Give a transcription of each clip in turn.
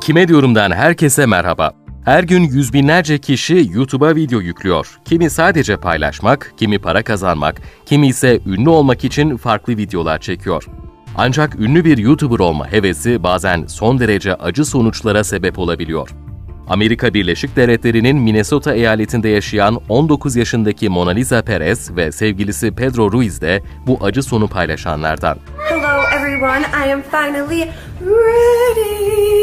Kime Diyorum'dan herkese merhaba. Her gün yüz binlerce kişi YouTube'a video yüklüyor. Kimi sadece paylaşmak, kimi para kazanmak, kimi ise ünlü olmak için farklı videolar çekiyor. Ancak ünlü bir YouTuber olma hevesi bazen son derece acı sonuçlara sebep olabiliyor. Amerika Birleşik Devletleri'nin Minnesota eyaletinde yaşayan 19 yaşındaki Mona Lisa Perez ve sevgilisi Pedro Ruiz de bu acı sonu paylaşanlardan. Hello, everyone. I am finally ready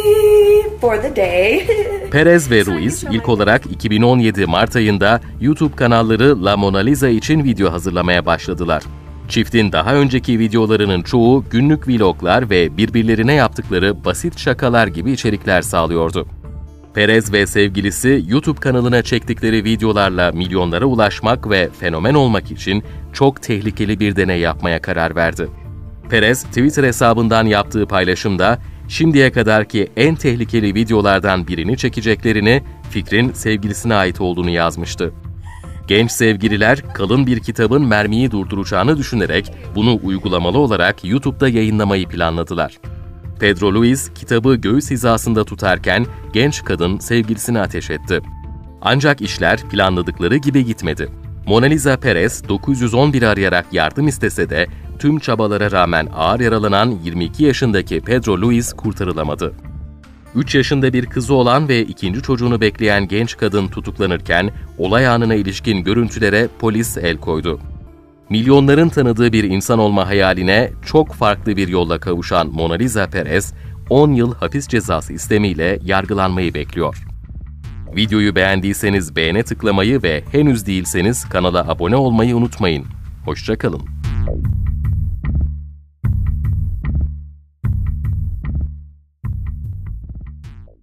for the day. Perez ve Ruiz ilk olarak 2017 Mart ayında YouTube kanalları La Mona Lisa için video hazırlamaya başladılar. Çiftin daha önceki videolarının çoğu günlük vloglar ve birbirlerine yaptıkları basit şakalar gibi içerikler sağlıyordu. Perez ve sevgilisi YouTube kanalına çektikleri videolarla milyonlara ulaşmak ve fenomen olmak için çok tehlikeli bir deney yapmaya karar verdi. Perez, Twitter hesabından yaptığı paylaşımda şimdiye kadarki en tehlikeli videolardan birini çekeceklerini, fikrin sevgilisine ait olduğunu yazmıştı. Genç sevgililer kalın bir kitabın mermiyi durduracağını düşünerek bunu uygulamalı olarak YouTube'da yayınlamayı planladılar. Pedro Luis kitabı göğüs hizasında tutarken genç kadın sevgilisine ateş etti. Ancak işler planladıkları gibi gitmedi. Mona Lisa Perez 911 arayarak yardım istese de tüm çabalara rağmen ağır yaralanan 22 yaşındaki Pedro Luis kurtarılamadı. 3 yaşında bir kızı olan ve ikinci çocuğunu bekleyen genç kadın tutuklanırken olay anına ilişkin görüntülere polis el koydu. Milyonların tanıdığı bir insan olma hayaline çok farklı bir yolla kavuşan Mona Lisa Perez, 10 yıl hapis cezası istemiyle yargılanmayı bekliyor. Videoyu beğendiyseniz beğene tıklamayı ve henüz değilseniz kanala abone olmayı unutmayın. Hoşçakalın.